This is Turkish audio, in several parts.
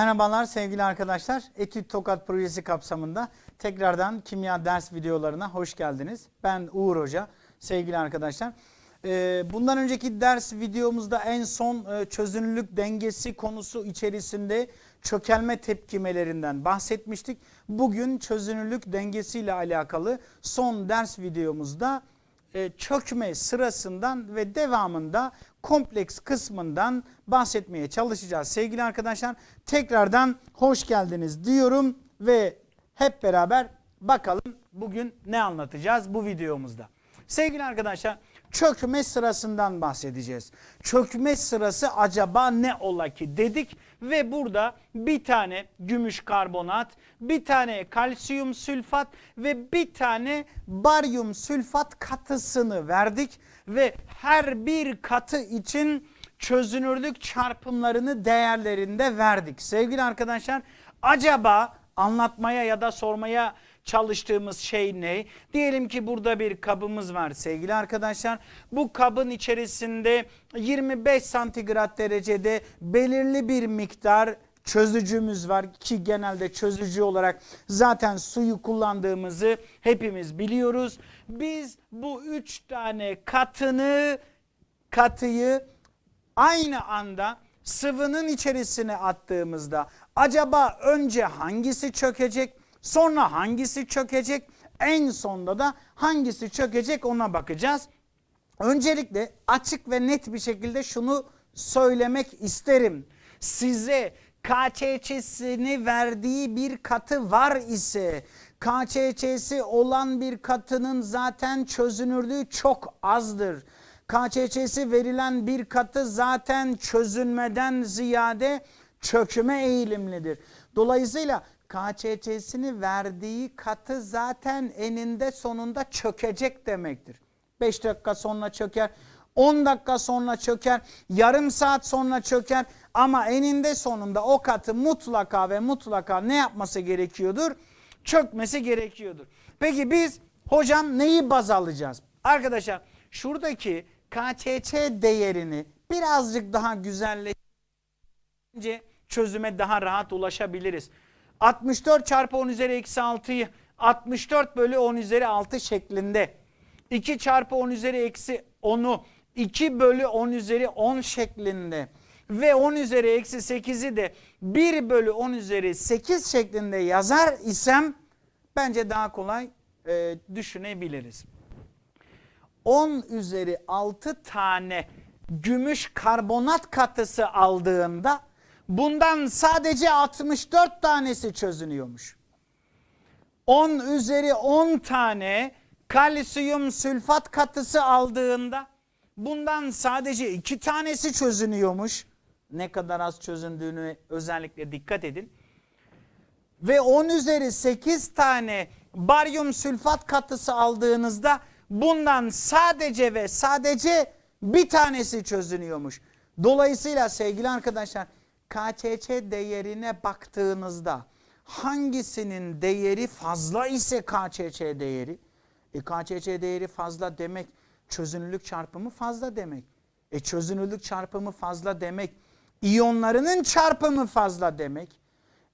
Merhabalar sevgili arkadaşlar. Etüt Tokat projesi kapsamında tekrardan kimya ders videolarına hoş geldiniz. Ben Uğur Hoca sevgili arkadaşlar. Ee, Bundan önceki ders videomuzda en son e, çözünürlük dengesi konusu içerisinde çökelme tepkimelerinden bahsetmiştik. Bugün çözünürlük dengesiyle alakalı son ders videomuzda e, çökme sırasından ve devamında kompleks kısmından bahsetmeye çalışacağız. Sevgili arkadaşlar tekrardan hoş geldiniz diyorum ve hep beraber bakalım bugün ne anlatacağız bu videomuzda. Sevgili arkadaşlar çökme sırasından bahsedeceğiz. Çökme sırası acaba ne ola ki dedik ve burada bir tane gümüş karbonat, bir tane kalsiyum sülfat ve bir tane baryum sülfat katısını verdik ve her bir katı için çözünürlük çarpımlarını değerlerinde verdik. Sevgili arkadaşlar acaba anlatmaya ya da sormaya çalıştığımız şey ne? Diyelim ki burada bir kabımız var sevgili arkadaşlar. Bu kabın içerisinde 25 santigrat derecede belirli bir miktar çözücümüz var ki genelde çözücü olarak zaten suyu kullandığımızı hepimiz biliyoruz. Biz bu üç tane katını katıyı aynı anda sıvının içerisine attığımızda acaba önce hangisi çökecek sonra hangisi çökecek en sonda da hangisi çökecek ona bakacağız. Öncelikle açık ve net bir şekilde şunu söylemek isterim. Size KÇÇ'sini verdiği bir katı var ise KÇÇ'si olan bir katının zaten çözünürlüğü çok azdır. KÇÇ'si verilen bir katı zaten çözünmeden ziyade çökme eğilimlidir. Dolayısıyla KÇÇ'sini verdiği katı zaten eninde sonunda çökecek demektir. 5 dakika sonra çöker, 10 dakika sonra çöker, yarım saat sonra çöker ama eninde sonunda o katı mutlaka ve mutlaka ne yapması gerekiyordur? Çökmesi gerekiyordur. Peki biz hocam neyi baz alacağız? Arkadaşlar şuradaki KÇÇ değerini birazcık daha güzelleştirince çözüme daha rahat ulaşabiliriz. 64 çarpı 10 üzeri eksi 6'yı 64 bölü 10 üzeri 6 şeklinde 2 çarpı 10 üzeri eksi 10'u 2 bölü 10 üzeri 10 şeklinde ve 10 üzeri eksi 8'i de 1 bölü 10 üzeri 8 şeklinde yazar isem bence daha kolay e, düşünebiliriz. 10 üzeri 6 tane gümüş karbonat katısı aldığında bundan sadece 64 tanesi çözünüyormuş. 10 üzeri 10 tane kalsiyum sülfat katısı aldığında bundan sadece 2 tanesi çözünüyormuş. Ne kadar az çözündüğünü özellikle dikkat edin. Ve 10 üzeri 8 tane baryum sülfat katısı aldığınızda bundan sadece ve sadece bir tanesi çözünüyormuş. Dolayısıyla sevgili arkadaşlar KÇÇ değerine baktığınızda hangisinin değeri fazla ise KÇÇ değeri e KÇÇ değeri fazla demek çözünürlük çarpımı fazla demek. E çözünürlük çarpımı fazla demek iyonlarının çarpımı fazla demek.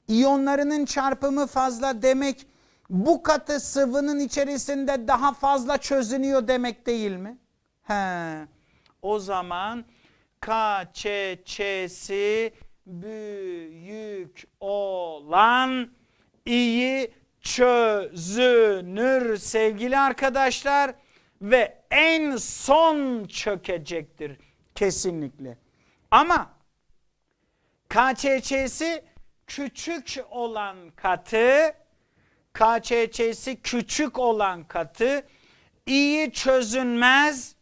İyonlarının çarpımı fazla demek bu katı sıvının içerisinde daha fazla çözünüyor demek değil mi? He. O zaman KÇÇ'si büyük olan iyi çözünür sevgili arkadaşlar ve en son çökecektir kesinlikle. Ama KÇÇ'si küçük olan katı KÇÇ'si küçük olan katı iyi çözünmez,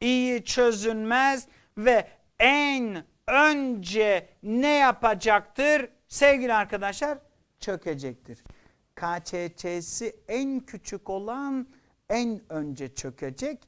iyi çözünmez ve en önce ne yapacaktır? Sevgili arkadaşlar çökecektir. KÇÇ'si en küçük olan en önce çökecek.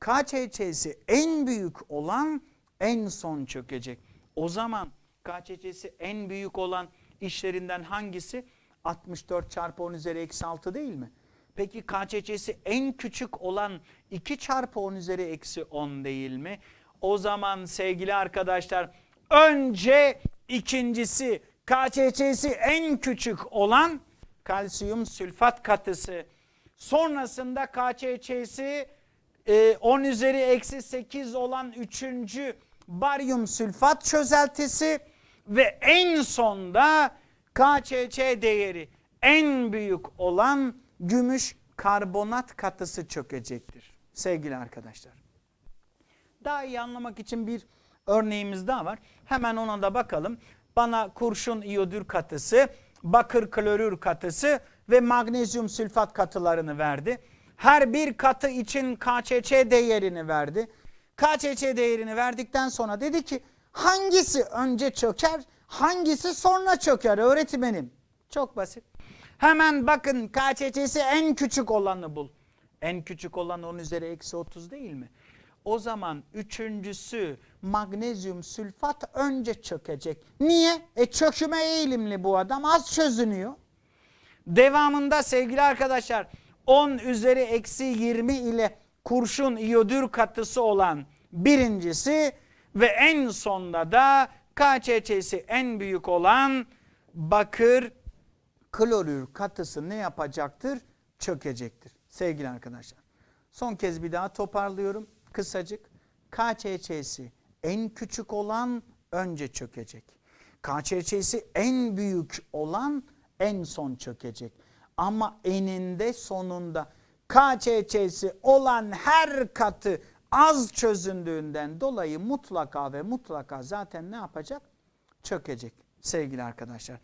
KÇÇ'si en büyük olan en son çökecek. O zaman KÇÇ'si en büyük olan işlerinden hangisi? 64 çarpı 10 üzeri eksi 6 değil mi? Peki KÇÇ'si en küçük olan 2 çarpı 10 üzeri eksi 10 değil mi? O zaman sevgili arkadaşlar önce ikincisi KÇÇ'si en küçük olan kalsiyum sülfat katısı. Sonrasında KÇÇ'si e, 10 üzeri eksi 8 olan 3. baryum sülfat çözeltisi ve en sonda KÇÇ değeri en büyük olan gümüş karbonat katısı çökecektir sevgili arkadaşlar. Daha iyi anlamak için bir örneğimiz daha var. Hemen ona da bakalım. Bana kurşun iyodür katısı, bakır klorür katısı ve magnezyum sülfat katılarını verdi. Her bir katı için KÇÇ değerini verdi. KÇÇ değerini verdikten sonra dedi ki hangisi önce çöker, hangisi sonra çöker öğretmenim. Çok basit. Hemen bakın KÇÇ'si en küçük olanı bul. En küçük olan 10 üzeri eksi 30 değil mi? O zaman üçüncüsü magnezyum sülfat önce çökecek. Niye? E çöküme eğilimli bu adam az çözünüyor. Devamında sevgili arkadaşlar 10 üzeri eksi 20 ile kurşun iyodür katısı olan birincisi ve en sonda da KÇÇ'si en büyük olan bakır klorür katısı ne yapacaktır? Çökecektir sevgili arkadaşlar. Son kez bir daha toparlıyorum kısacık. KÇÇ'si en küçük olan önce çökecek. KÇÇ'si en büyük olan en son çökecek. Ama eninde sonunda KÇÇ'si olan her katı az çözündüğünden dolayı mutlaka ve mutlaka zaten ne yapacak? Çökecek sevgili arkadaşlar.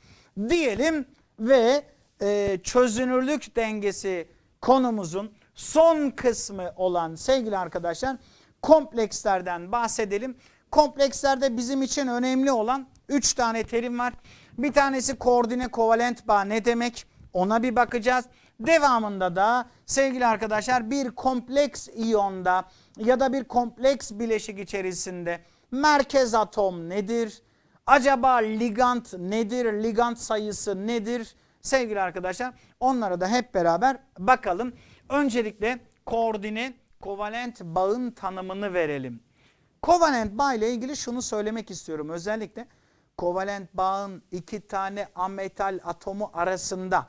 Diyelim ve e, çözünürlük dengesi konumuzun son kısmı olan sevgili arkadaşlar komplekslerden bahsedelim. Komplekslerde bizim için önemli olan 3 tane terim var. Bir tanesi koordine kovalent bağ ne demek? Ona bir bakacağız. Devamında da sevgili arkadaşlar bir kompleks iyonda ya da bir kompleks bileşik içerisinde merkez atom nedir? Acaba ligand nedir? Ligand sayısı nedir? Sevgili arkadaşlar onlara da hep beraber bakalım. Öncelikle koordine kovalent bağın tanımını verelim. Kovalent bağ ile ilgili şunu söylemek istiyorum. Özellikle kovalent bağın iki tane ametal atomu arasında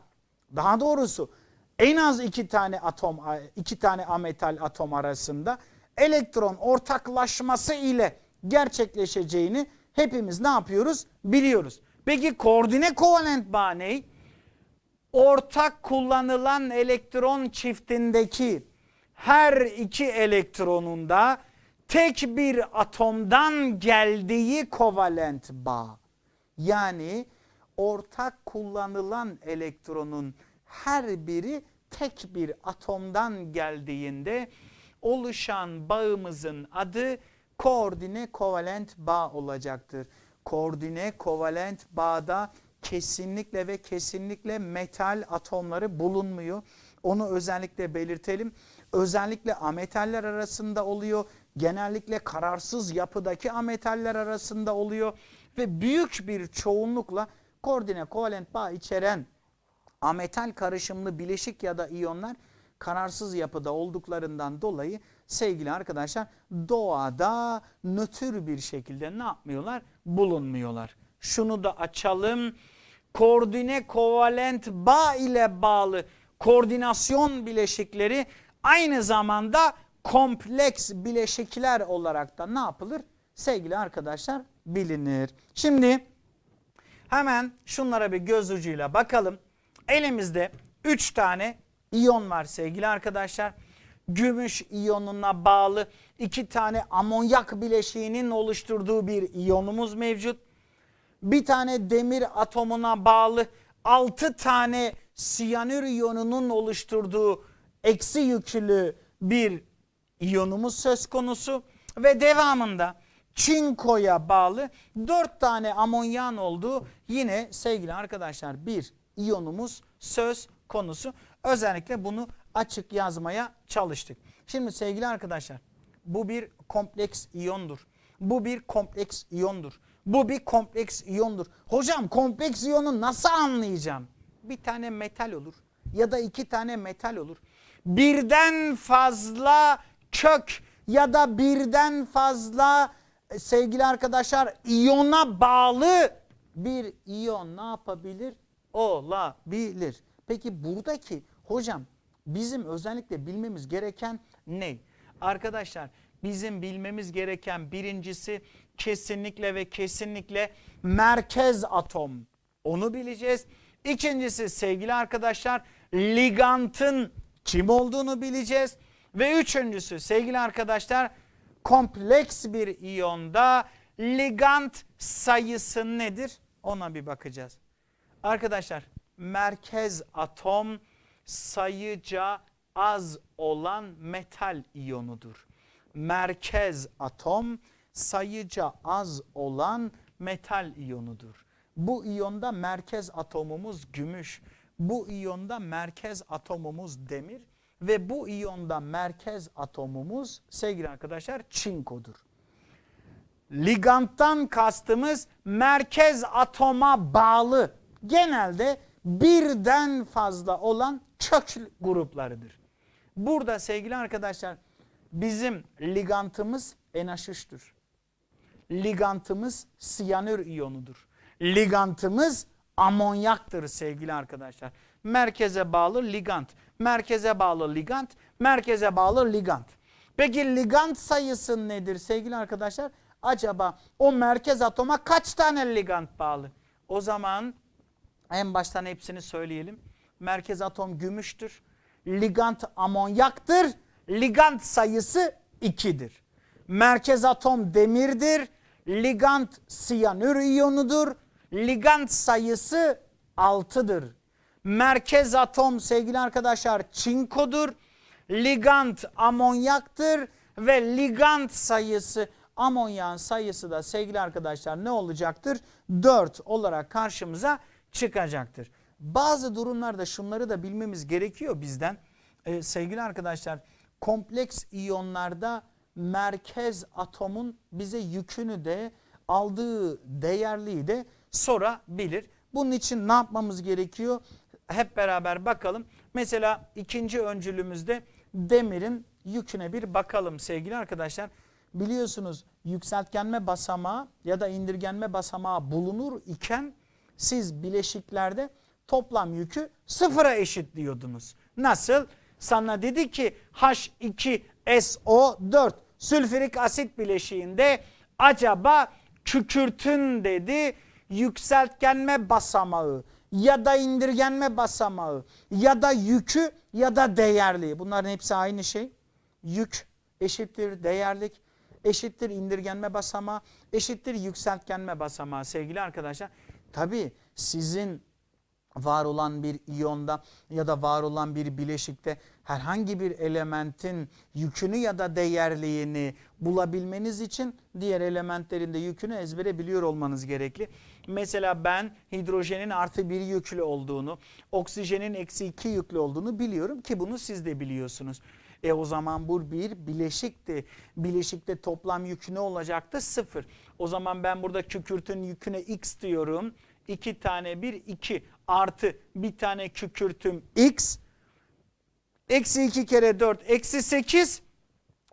daha doğrusu en az iki tane atom iki tane ametal atom arasında elektron ortaklaşması ile gerçekleşeceğini hepimiz ne yapıyoruz? Biliyoruz. Peki koordine kovalent bağ ne? Ortak kullanılan elektron çiftindeki her iki elektronun da tek bir atomdan geldiği kovalent bağ. Yani ortak kullanılan elektronun her biri tek bir atomdan geldiğinde oluşan bağımızın adı koordine kovalent bağ olacaktır. Koordine kovalent bağda kesinlikle ve kesinlikle metal atomları bulunmuyor. Onu özellikle belirtelim. Özellikle ametaller arasında oluyor. Genellikle kararsız yapıdaki ametaller arasında oluyor ve büyük bir çoğunlukla koordine kovalent bağ içeren ametal karışımlı bileşik ya da iyonlar kararsız yapıda olduklarından dolayı sevgili arkadaşlar doğada nötr bir şekilde ne yapmıyorlar? Bulunmuyorlar. Şunu da açalım. Koordine kovalent bağ ile bağlı koordinasyon bileşikleri aynı zamanda kompleks bileşikler olarak da ne yapılır? Sevgili arkadaşlar bilinir. Şimdi hemen şunlara bir göz ucuyla bakalım. Elimizde 3 tane iyon var sevgili arkadaşlar. Gümüş iyonuna bağlı 2 tane amonyak bileşiğinin oluşturduğu bir iyonumuz mevcut. Bir tane demir atomuna bağlı 6 tane siyanür iyonunun oluşturduğu eksi yüklü bir iyonumuz söz konusu ve devamında çinkoya bağlı 4 tane amonyan olduğu yine sevgili arkadaşlar bir iyonumuz söz konusu. Özellikle bunu açık yazmaya çalıştık. Şimdi sevgili arkadaşlar bu bir kompleks iyondur. Bu bir kompleks iyondur. Bu bir kompleks iyondur. Hocam kompleks iyonu nasıl anlayacağım? Bir tane metal olur ya da iki tane metal olur. Birden fazla kök ya da birden fazla e, sevgili arkadaşlar iyona bağlı bir iyon ne yapabilir? Olabilir. Peki buradaki hocam bizim özellikle bilmemiz gereken ne? Arkadaşlar bizim bilmemiz gereken birincisi kesinlikle ve kesinlikle merkez atom. Onu bileceğiz. İkincisi sevgili arkadaşlar ligantın kim olduğunu bileceğiz. Ve üçüncüsü sevgili arkadaşlar kompleks bir iyonda ligant sayısı nedir? Ona bir bakacağız. Arkadaşlar merkez atom sayıca az olan metal iyonudur. Merkez atom sayıca az olan metal iyonudur. Bu iyonda merkez atomumuz gümüş. Bu iyonda merkez atomumuz demir ve bu iyonda merkez atomumuz sevgili arkadaşlar çinkodur. Liganttan kastımız merkez atoma bağlı genelde birden fazla olan kök gruplarıdır. Burada sevgili arkadaşlar bizim ligantımız NH3'tür. Ligantımız siyanür iyonudur. Ligantımız amonyaktır sevgili arkadaşlar. Merkeze bağlı ligant, merkeze bağlı ligant, merkeze bağlı ligant. Peki ligant sayısı nedir sevgili arkadaşlar? Acaba o merkez atoma kaç tane ligant bağlı? O zaman en baştan hepsini söyleyelim. Merkez atom gümüştür. Ligant amonyaktır. Ligant sayısı 2'dir. Merkez atom demirdir. Ligant siyanür iyonudur. Ligant sayısı 6'dır. Merkez atom sevgili arkadaşlar çinkodur. Ligant amonyaktır ve ligant sayısı amonyağın sayısı da sevgili arkadaşlar ne olacaktır? 4 olarak karşımıza çıkacaktır. Bazı durumlarda şunları da bilmemiz gerekiyor bizden. Ee, sevgili arkadaşlar kompleks iyonlarda merkez atomun bize yükünü de aldığı değerliği de sorabilir. Bunun için ne yapmamız gerekiyor? Hep beraber bakalım. Mesela ikinci öncülümüzde demirin yüküne bir bakalım sevgili arkadaşlar. Biliyorsunuz yükseltgenme basamağı ya da indirgenme basamağı bulunur iken siz bileşiklerde toplam yükü sıfıra eşitliyordunuz. Nasıl? Sana dedi ki H2SO4 sülfürik asit bileşiğinde acaba kükürtün dedi yükseltgenme basamağı ya da indirgenme basamağı ya da yükü ya da değerli. Bunların hepsi aynı şey. Yük eşittir değerlik eşittir indirgenme basamağı eşittir yükseltgenme basamağı sevgili arkadaşlar. Tabi sizin var olan bir iyonda ya da var olan bir bileşikte herhangi bir elementin yükünü ya da değerliğini bulabilmeniz için diğer elementlerin de yükünü ezbere biliyor olmanız gerekli. Mesela ben hidrojenin artı bir yüklü olduğunu, oksijenin eksi iki yüklü olduğunu biliyorum ki bunu siz de biliyorsunuz. E o zaman bu bir bileşikti. Bileşikte toplam yükü ne olacaktı? Sıfır. O zaman ben burada kükürtün yüküne x diyorum. 2 tane 1 2 artı bir tane kükürtüm x. Eksi 2 kere 4 eksi 8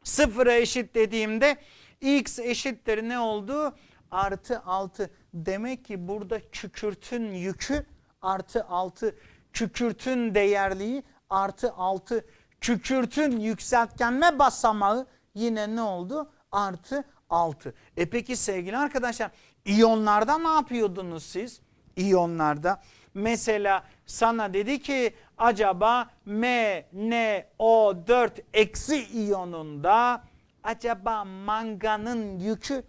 sıfıra eşit dediğimde x eşittir ne oldu? Artı 6. Demek ki burada kükürtün yükü artı 6. Kükürtün değerliği artı 6 kükürtün yükseltgenme basamağı yine ne oldu? Artı 6. E peki sevgili arkadaşlar iyonlarda ne yapıyordunuz siz? İyonlarda mesela sana dedi ki acaba MnO4 eksi iyonunda acaba manganın yükü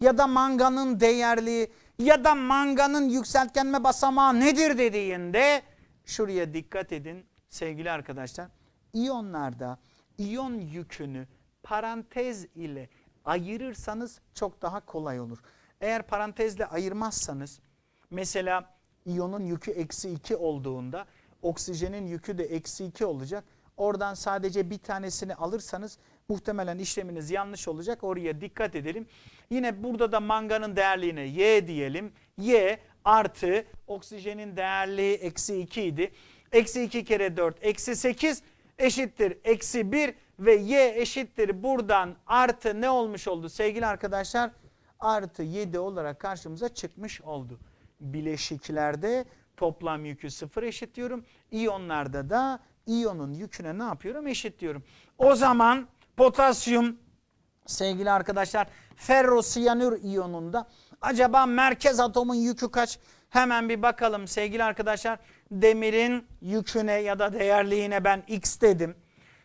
ya da manganın değerliği ya da manganın yükseltgenme basamağı nedir dediğinde şuraya dikkat edin sevgili arkadaşlar. İyonlarda iyon yükünü parantez ile ayırırsanız çok daha kolay olur. Eğer parantezle ayırmazsanız mesela iyonun yükü eksi 2 olduğunda oksijenin yükü de eksi 2 olacak. Oradan sadece bir tanesini alırsanız muhtemelen işleminiz yanlış olacak. Oraya dikkat edelim. Yine burada da manganın değerliğine Y diyelim. Y artı oksijenin değerliği eksi 2 idi. Eksi 2 kere 4 eksi 8 eşittir eksi 1 ve y eşittir buradan artı ne olmuş oldu sevgili arkadaşlar? Artı 7 olarak karşımıza çıkmış oldu. bileşiklerde toplam yükü sıfır eşitliyorum. İyonlarda da iyonun yüküne ne yapıyorum? Eşitliyorum. O zaman potasyum sevgili arkadaşlar ferrosiyanür iyonunda acaba merkez atomun yükü kaç? Hemen bir bakalım sevgili arkadaşlar. Demirin yüküne ya da değerliğine ben x dedim.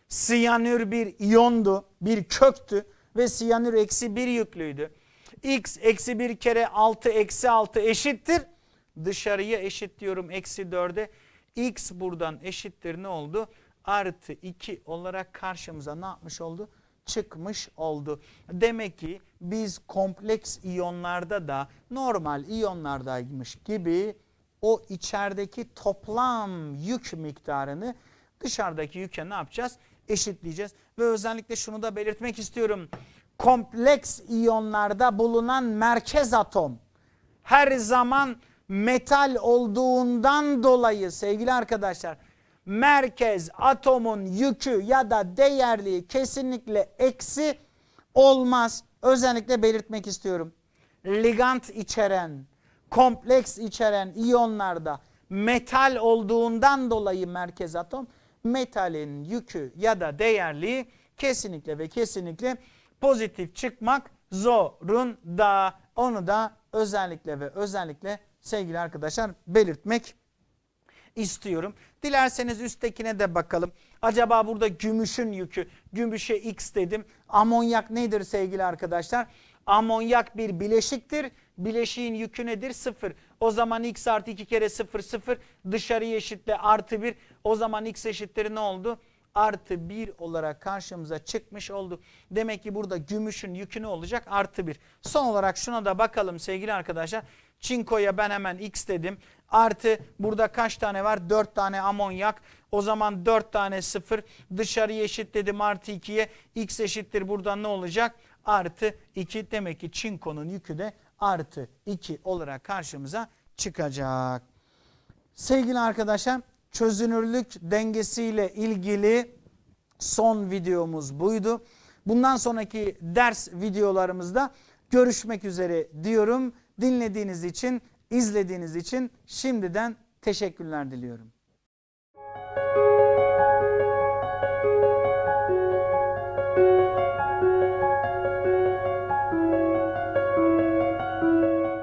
Siyanür bir iyondu, bir köktü ve siyanür eksi bir yüklüydü. x eksi bir kere 6 eksi 6 eşittir. Dışarıya eşitliyorum eksi 4'e. x buradan eşittir ne oldu? Artı 2 olarak karşımıza ne yapmış oldu? çıkmış oldu. Demek ki biz kompleks iyonlarda da normal iyonlardaymış gibi o içerideki toplam yük miktarını dışarıdaki yüke ne yapacağız? Eşitleyeceğiz. Ve özellikle şunu da belirtmek istiyorum. Kompleks iyonlarda bulunan merkez atom her zaman metal olduğundan dolayı sevgili arkadaşlar merkez atomun yükü ya da değerliği kesinlikle eksi olmaz. Özellikle belirtmek istiyorum. Ligand içeren, kompleks içeren iyonlarda metal olduğundan dolayı merkez atom metalin yükü ya da değerliği kesinlikle ve kesinlikle pozitif çıkmak zorunda. Onu da özellikle ve özellikle sevgili arkadaşlar belirtmek istiyorum. Dilerseniz üsttekine de bakalım. Acaba burada gümüşün yükü, gümüşe x dedim. Amonyak nedir sevgili arkadaşlar? Amonyak bir bileşiktir. Bileşiğin yükü nedir? Sıfır. O zaman x artı 2 kere 0 0 dışarıya eşitle artı 1. O zaman x eşittir ne oldu? Artı 1 olarak karşımıza çıkmış oldu. Demek ki burada gümüşün yükü ne olacak? Artı 1. Son olarak şuna da bakalım sevgili arkadaşlar. Çinkoya ben hemen x dedim. Artı burada kaç tane var? 4 tane amonyak. O zaman 4 tane 0 dışarıya eşitledim artı 2'ye. X eşittir buradan ne olacak? Artı 2 demek ki çinkonun yükü de artı 2 olarak karşımıza çıkacak. Sevgili arkadaşlar çözünürlük dengesiyle ilgili son videomuz buydu. Bundan sonraki ders videolarımızda görüşmek üzere diyorum. Dinlediğiniz için, izlediğiniz için şimdiden teşekkürler diliyorum.